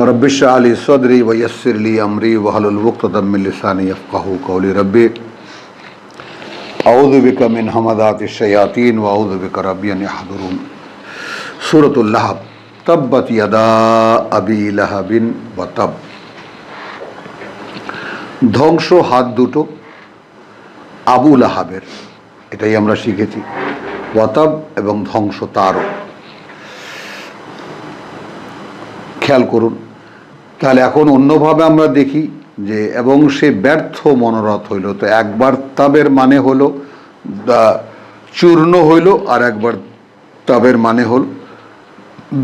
رب اشرح لي صدري ويسر لي امري واحلل عقدة من لساني يفقهوا قولي ربي اعوذ بك من همزات الشياطين واعوذ بك ربي ان يحضرون سورة اللهب تبت يدا ابي لهب وتب ধ্বংস হাত দুটো আবু লাহাবের এটাই আমরা শিখেছি ওয়াতাব এবং ধ্বংস তারও খেয়াল করুন। তাহলে এখন অন্যভাবে আমরা দেখি যে, এবং সে ব্যর্থ মনোরথ হইল। তো একবার তাবের মানে হলো চূর্ণ হইল, আর একবার তাবের মানে হল,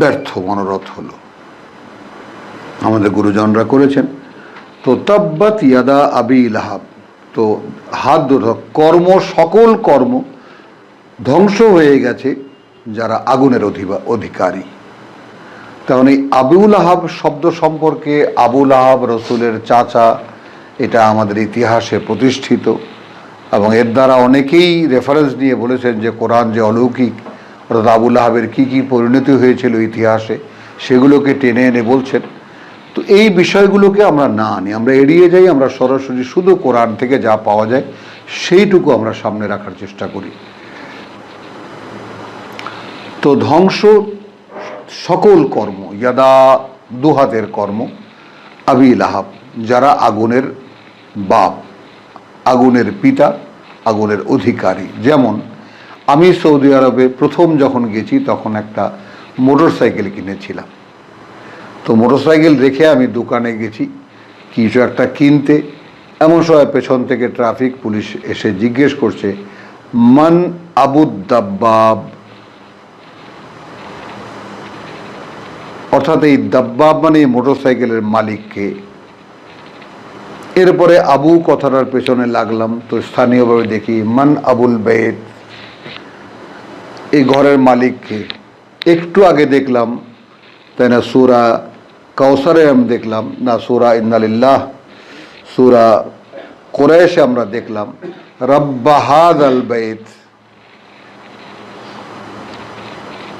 ব্যর্থ মনোরথ হলো। আমাদের গুরুজনরা করেছেন। তো তাব্বাত ইয়াদা আবি লাহাব। তো হাত দুটো কর্ম, সকল কর্ম ধ্বংস হয়ে গেছে যারা আগুনের অধিবা, অধিকারী। কারণ এই আবুল আহাব শব্দ সম্পর্কে আবুল আহাব রসুলের চাচা, এটা আমাদের ইতিহাসে প্রতিষ্ঠিত এবং এর দ্বারা অনেকেই রেফারেন্স নিয়ে বলেছেন যে কোরআন যে অলৌকিক, অর্থাৎ আবুল আহাবের কী কী পরিণতি হয়েছিল ইতিহাসে, সেগুলোকে টেনে এনে বলছেন। তো এই বিষয়গুলোকে আমরা না আনি, আমরা এড়িয়ে যাই, আমরা সরাসরি শুধু কোরআন থেকে যা পাওয়া যায়, সেইটুকু আমরা সামনে রাখার চেষ্টা করি। তো ধ্বংস সকল কর্ম, ইয়াদা দুহাতের কর্ম, আবি লাহাব, যারা আগুনের বাপ, আগুনের পিতা, আগুনের অধিকারী। যেমন, আমি সৌদি আরবে প্রথম যখন গেছি, তখন একটা মোটর সাইকেল কিনেছিলাম। তো মোটর সাইকেল রেখে আমি দোকানে গেছি, কিছু একটা কিনতে। এমন সময় পেছন থেকে ট্রাফিক পুলিশ এসে জিজ্ঞেস করছে, মান আবুদ্দাব্বাব অর্থাৎ এই দাব্বাব মানে মোটর সাইকেলের মালিককে। এরপরে আবু কথাটার পেছনে লাগলাম, তো স্থানীয়ভাবে দেখি, মান আবুল বেদ? এই ঘরের মালিককে। একটু আগে দেখলাম, তাই না, সুরা কাউসারে আমি দেখলাম, না, সুরা ইন্নালিল্লাহ, সুরা কোরআশে আমরা দেখলাম রব্বাহাদ আল বেদ।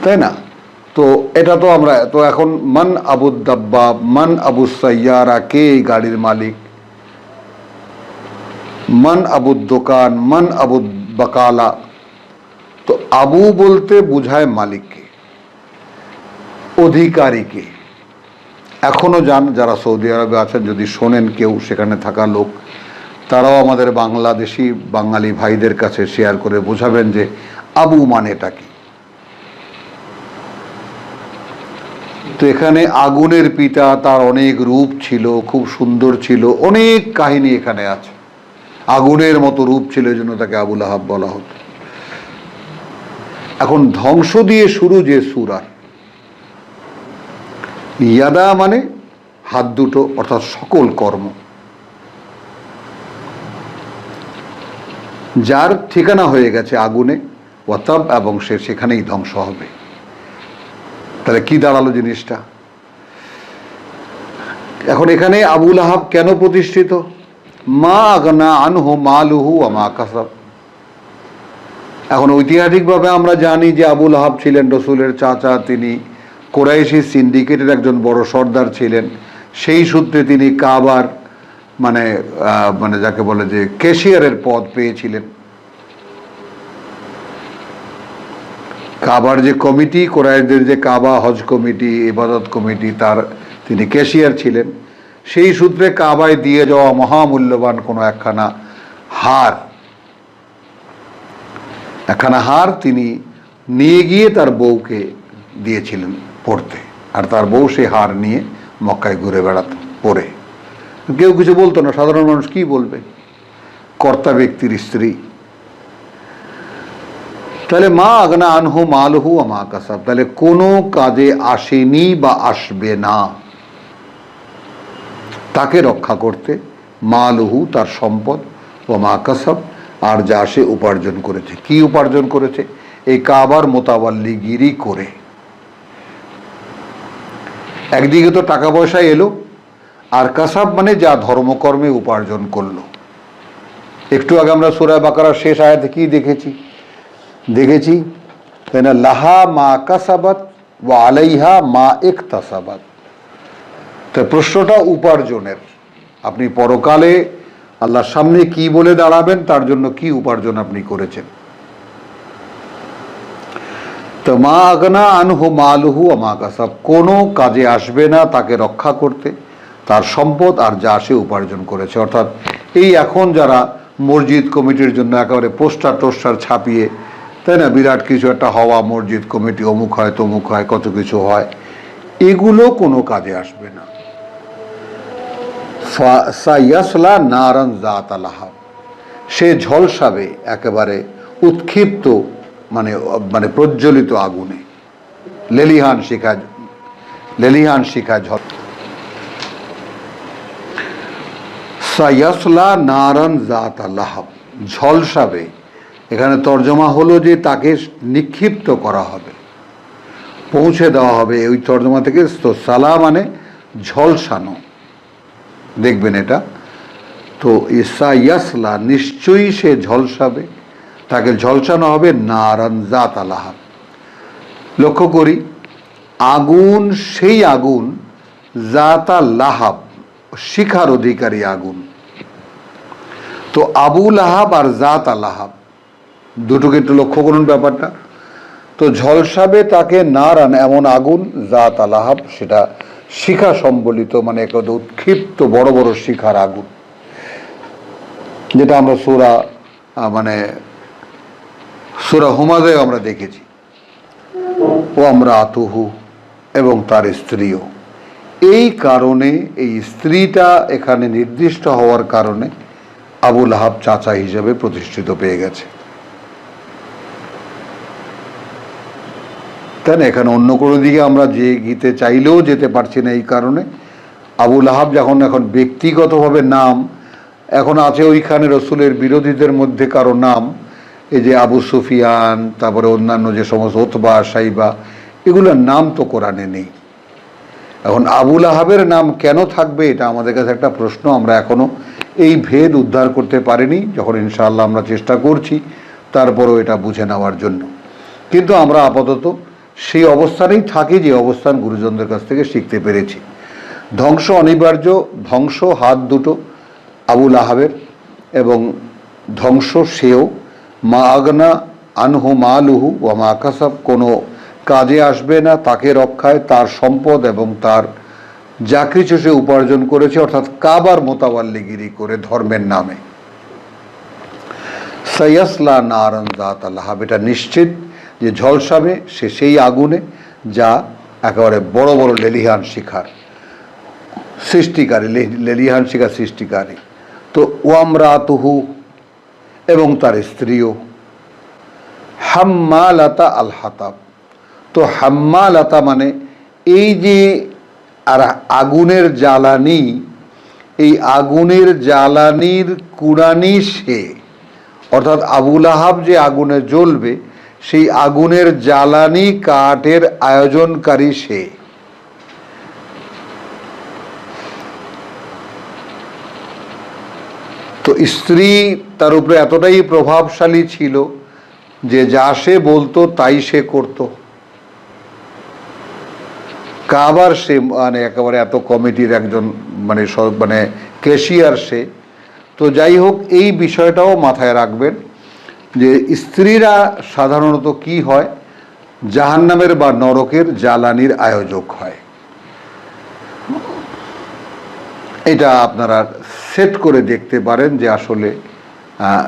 তাই না? তো এটা তো আমরা, তো এখন মান আবু দাব্বা মান আবু সাইয়ারা, কে এই গাড়ির মালিক? মান আবু দোকান, মান আবু বাকালা। তো আবু বলতে বোঝায় মালিককে, অধিকারীকে। এখনও যান, যারা সৌদি আরবে আছেন, যদি শোনেন কেউ সেখানে থাকা লোক, তারাও আমাদের বাংলাদেশি বাঙালি ভাইদের কাছে শেয়ার করে বোঝাবেন যে আবু মানেটা কি। তো এখানে আগুনের পিতা তার অনেক রূপ ছিল, খুব সুন্দর ছিল, অনেক কাহিনী এখানে আছে। আগুনের মতো রূপ ছিল জন্য তাকে আবুল আহাব বলা হতো। এখন ধ্বংস দিয়ে শুরু যে সুরার ইয়াদা মানে হাত দুটো, অর্থাৎ সকল কর্ম। যার ঠিকানা হয়ে গেছে আগুনে, ওয়াতাব, এবং সে সেখানেই ধ্বংস হবে। তাহলে কি দাঁড়াল জিনিসটা? এখন এখানে আবুল আহাব কেন প্রতিষ্ঠিত? মা আগনা আনহু মালুহু আমা কাসাব। এখন ঐতিহাসিকভাবে আমরা জানি যে আবুল আহাব ছিলেন রসুলের চাচা, তিনি কোরাইশি সিন্ডিকেটের একজন বড় সর্দার ছিলেন। সেই সূত্রে তিনি কাবার মানে মানে যাকে বলে যে ক্যাশিয়ারের পদ পেয়েছিলেন। কাবার যে কমিটি কোরআদের যে কাবা, হজ কমিটি, ইবাদত কমিটি, তার তিনি ক্যাশিয়ার ছিলেন। সেই সূত্রে কাবায় দিয়ে যাওয়া মহামূল্যবান কোনো একখানা হার। একখানা হার তিনি নিয়ে গিয়ে তার বউকে দিয়েছিলেন পড়তে। আর তার বউ সেই হার নিয়ে মক্কায় ঘুরে বেড়াতো পরে কেউ কিছু বলতো না, সাধারণ মানুষ কি বলবে? কর্তা ব্যক্তির স্ত্রী। তাহলে মা আগনা আনহু মালহু আমা কাসাব। তাহলে কোনো কাজে আসেনি বা আসবে না। তাকে রক্ষা করতে মালহু তার সম্পদ ও মা কাসাব আর যা সে উপার্জন করেছে। কি উপার্জন করেছে? এই কাবার মোতাবাল্লিগিরি করে। একদিকে তো টাকা পয়সা এলো, আর কাসাব মানে যা ধর্মকর্মে উপার্জন করল। একটু আগে আমরা সুরায় বাকারার শেষ আয়াতে কি দেখেছি? দেখেছি। তাই না লাহা মা কাসাবাত ও আলাইহা মা এক তাসাবাত তো প্রশ্নটা উপার্জনের। আপনি পরকালে আল্লাহর সামনে কি বলে দাঁড়াবেন, তার জন্য কি উপার্জন আপনি করেছেন? তো মা আগনা আনহু মালহু আমা কাসাব। কোনো কাজে আসবে না তাকে রক্ষা করতে। তার সম্পদ আর যা সে উপার্জন করেছে। অর্থাৎ এই এখন যারা মসজিদ কমিটির জন্য একেবারে পোস্টার টোস্টার ছাপিয়ে তাই না? বিরাট কিছু একটা হওয়া, মসজিদ, কমিটি, অমুক হয়, তমুক হয়, কত কিছু হয়, এগুলো কোনো কাজে আসবে না। সাইয়াসলা নারান জাত আলাহাব সে ঝলসাবে একেবারে উৎক্ষিপ্ত মানে মানে প্রজ্বলিত আগুনে। লেলিহান শিখা লেলিহান শিখা ঝল। সাইয়াসলা নারান জাত আল্লাহাব ঝলসাবে এখানে তর্জমা হলো যে তাকে নিক্ষিপ্ত করা হবে, পৌঁছে দেওয়া হবে। ওই তর্জমা থেকে সালা মানে ঝলসানো। দেখবেন এটা? তো ইসা ইয়াসলা নিশ্চয়ই সে ঝলসাবে। তাকে ঝলসানো হবে নারান জাত আলাহাব লক্ষ্য করি, আগুন, সেই আগুন, জাতা লাহাব, শিখার অধিকারী আগুন। তো আবু লাহাব আর জাত আলাহাব। দুটোকে একটু লক্ষ্য করুন ব্যাপারটা। তো ঝলসাবে তাকে নারান এমন আগুন, জাত আলাহাব, সেটা শিখা সম্বলিত মানে এক উৎক্ষিপ্ত বড় বড় শিখার আগুন। যেটা আমরা সুরা মানে সুরা হুমাদে আমরা দেখেছি। ও আমরা আতুহু এবং তার স্ত্রীও। এই কারণে, এই স্ত্রীটা এখানে নির্দিষ্ট হওয়ার কারণে আবুল আহাব চাচা হিসেবে প্রতিষ্ঠিত পেয়ে গেছে। তাই না এখানে অন্য কোনো দিকে আমরা যে গীতে চাইলেও যেতে পারছি না এই কারণে। আবুল আহাব যখন এখন ব্যক্তিগতভাবে নাম, এখন আছে ওইখানে রসুলের বিরোধীদের মধ্যে কারও নাম, এই যে আবু সুফিয়ান, তারপরে অন্যান্য যে সমস্ত ওতবা, সাইবা, এগুলোর নাম তো কোরআনে নেই। এখন আবুল আহাবের নাম কেন থাকবে এটা আমাদের কাছে একটা প্রশ্ন, আমরা এখনও এই ভেদ উদ্ধার করতে পারিনি, যখন ইনশাআল্লাহ আমরা চেষ্টা করছি, তারপরও এটা বুঝে নেওয়ার জন্য। কিন্তু আমরা আপাতত সেই অবস্থানেই থাকি যে অবস্থান গুরুজনদের কাছ থেকে শিখতে পেরেছি। ধ্বংস অনিবার্য, ধ্বংস হাত দুটো, আবুল আহাবের, এবং ধ্বংস সেও। মা আগনা আনহু মালুহু ও মা কাসাব, কোনো কাজে আসবে না, তাকে রক্ষায় তার সম্পদ এবং তার যা কিছু সে উপার্জন করেছে, অর্থাৎ কাবার মোতাবাল্লিগিরি করে ধর্মের নামে। সৈয়াসলা নারান জাত আল্লাহাব এটা নিশ্চিত যে ঝলসাবে সে সেই আগুনে যা একেবারে বড় বড় লেলিহান শিখার সৃষ্টিকারী লেলিহান শিখার সৃষ্টিকারী। তো ওয়ামরাতুহু এবং তার স্ত্রীও। হাম্মালাতা আল হাতাব তো হাম্মা হাম্মালাতা মানে এই যে আর আগুনের জ্বালানি, এই আগুনের জ্বালানির কুড়ানি সে, অর্থাৎ আবুল আহাব যে আগুনে জ্বলবে সেই আগুনের জ্বালানি কাঠের আয়োজনকারী সে। তো স্ত্রী তার উপরে এতটাই প্রভাবশালী ছিল যে যা সে বলতো তাই সে করত। কাবার সে মানে একেবারে এত কমিটির একজন মানে মানে ক্যাশিয়ার সে। তো যাই হোক, এই বিষয়টাও মাথায় রাখবেন। যে স্ত্রীরা সাধারণত কি হয়? জাহান্নামের বা নরকের জ্বালানির আয়োজক হয়। এটা আপনারা সেট করে দেখতে পারেন যে আসলে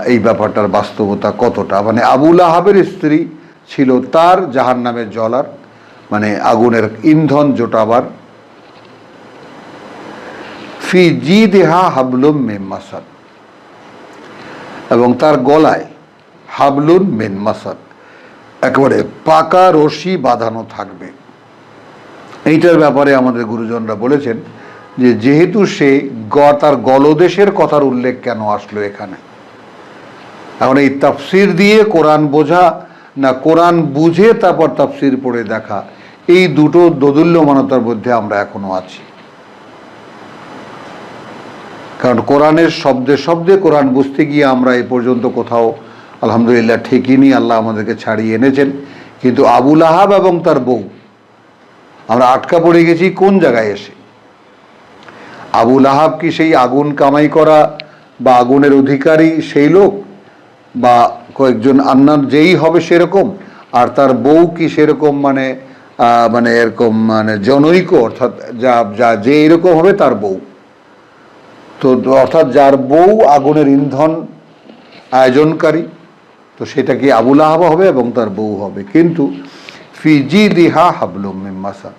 এই ব্যাপারটার বাস্তবতা কতটা। মানে আবুল আহাবের স্ত্রী ছিল তার জাহান নামের জ্বলার মানে আগুনের ইন্ধন জোটাবার। ফি জি দেহা হাবলুম মেম মাসাদ। এবং তার গলায় হাবলুন মেন মাসাদ। একেবারে পাকা রশি বাঁধানো থাকবে। এইটার ব্যাপারে আমাদের গুরুজনরা বলেছেন যে যেহেতু সে গ তার গলদেশের কথার উল্লেখ কেন আসলো এখানে? এখন এই তাফসির দিয়ে কোরআন বোঝা না কোরআন বুঝে তারপর তাফসির পড়ে দেখা, এই দুটো দোদুল্যমানতার মধ্যে আমরা এখনও আছি। কারণ কোরআনের শব্দে শব্দে কোরআন বুঝতে গিয়ে আমরা এ পর্যন্ত কোথাও আলহামদুলিল্লাহ ঠিকইনি আল্লাহ আমাদেরকে ছাড়িয়ে এনেছেন। কিন্তু আবুল আহাব এবং তার বউ, আমরা আটকা পড়ে গেছি কোন জায়গায় এসে? আবুল আহাব কি সেই আগুন কামাই করা বা আগুনের অধিকারী সেই লোক বা কয়েকজন আন্নার যেই হবে সেরকম? আর তার বউ কি সেরকম মানে মানে এরকম মানে জনৈক, অর্থাৎ যা যা যে এরকম হবে তার বউ। তো অর্থাৎ যার বউ আগুনের ইন্ধন আয়োজনকারী তো সেটা কি আবুল আহাবা হবে এবং তার বউ হবে। কিন্তু ফিজি দিহা হাবলুম মিম্মাসা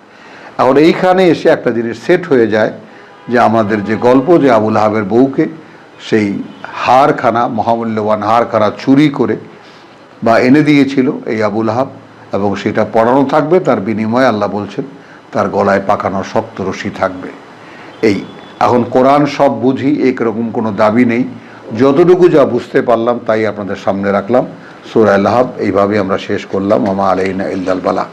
এখন এইখানে এসে একটা জিনিস সেট হয়ে যায় যে আমাদের যে গল্প যে আবুল আহাবের বউকে সেই হারখানা, মহামূল্যবান হারখানা চুরি করে বা এনে দিয়েছিল এই আবুল আহাব এবং সেটা পড়ানো থাকবে, তার বিনিময়ে আল্লাহ বলছেন, তার গলায় পাকানো শক্ত রশি থাকবে। এই, এখন কোরআন সব বুঝি, একরকম কোনো দাবি নেই। যতটুকু যা বুঝতে পারলাম, তাই আপনাদের সামনে রাখলাম। সুরায় লাহাব এইভাবে আমরা শেষ করলাম। মামা আলাইনা ইলদাল বালা।